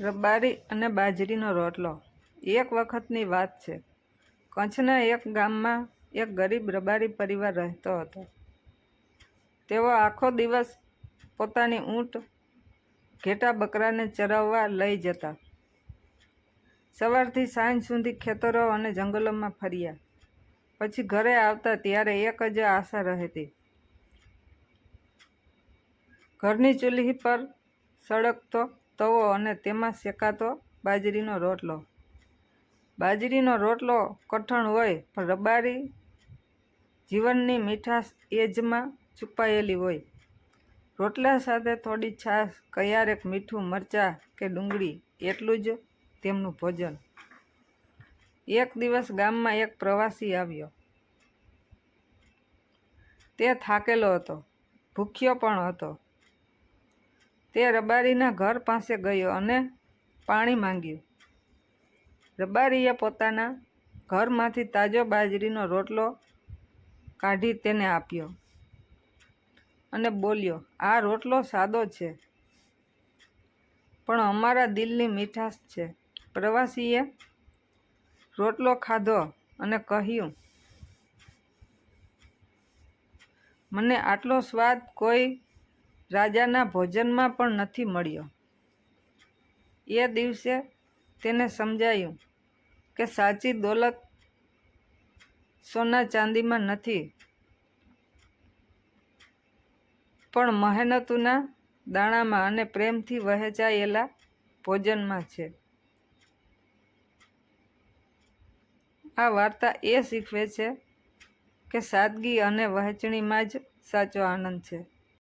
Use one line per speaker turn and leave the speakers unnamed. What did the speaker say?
રબારી અને બાજરીનો રોટલો. એક વખતની વાત છે. કચ્છના એક ગામમાં એક ગરીબ રબારી પરિવાર રહેતો હતો. તેઓ આખો દિવસ પોતાની ઊંટ ઘેટા બકરાને ચરાવવા લઈ જતા. સવારથી સાંજ સુધી ખેતરો અને જંગલોમાં ફર્યા. પછી ઘરે આવતા ત્યારે એક જ આશા રહેતી. ઘરની ચૂલ્હી પર સળગતો તવો અને તેમાં શેકાતો બાજરીનો રોટલો. બાજરીનો રોટલો કઠણ હોય, પણ રબારી જીવનની મીઠાશ એજમાં જમાં છુપાયેલી હોય. રોટલા સાથે થોડી છાશ, કયારેક મીઠું મરચાં કે ડુંગળી, એટલું જ તેમનું ભોજન. એક દિવસ ગામમાં એક પ્રવાસી આવ્યો. તે થાકેલો હતો. ભૂખ્યો પણ હતો. તે રબારીના ઘર પાસે ગયો અને પાણી માંગ્યું. રબારીએ પોતાના ઘરમાંથી તાજો બાજરીનો રોટલો કાઢી તેને આપ્યો અને બોલ્યો, આ રોટલો સાદો છે, પણ અમારા દિલની મીઠાશ છે. પ્રવાસીએ રોટલો ખાધો અને કહ્યું, મને આટલો સ્વાદ કોઈ રાજાના ભોજનમાં પણ નથી મળ્યો. એ દિવસે તેને સમજાયું કે સાચી દોલત સોના ચાંદીમાં નથી, પણ મહેનતુના દાણામાં અને પ્રેમથી વહેંચાયેલા ભોજનમાં છે. આ વાર્તા એ શીખવે છે કે સાદગી અને વહેંચણીમાં જ સાચો આનંદ છે.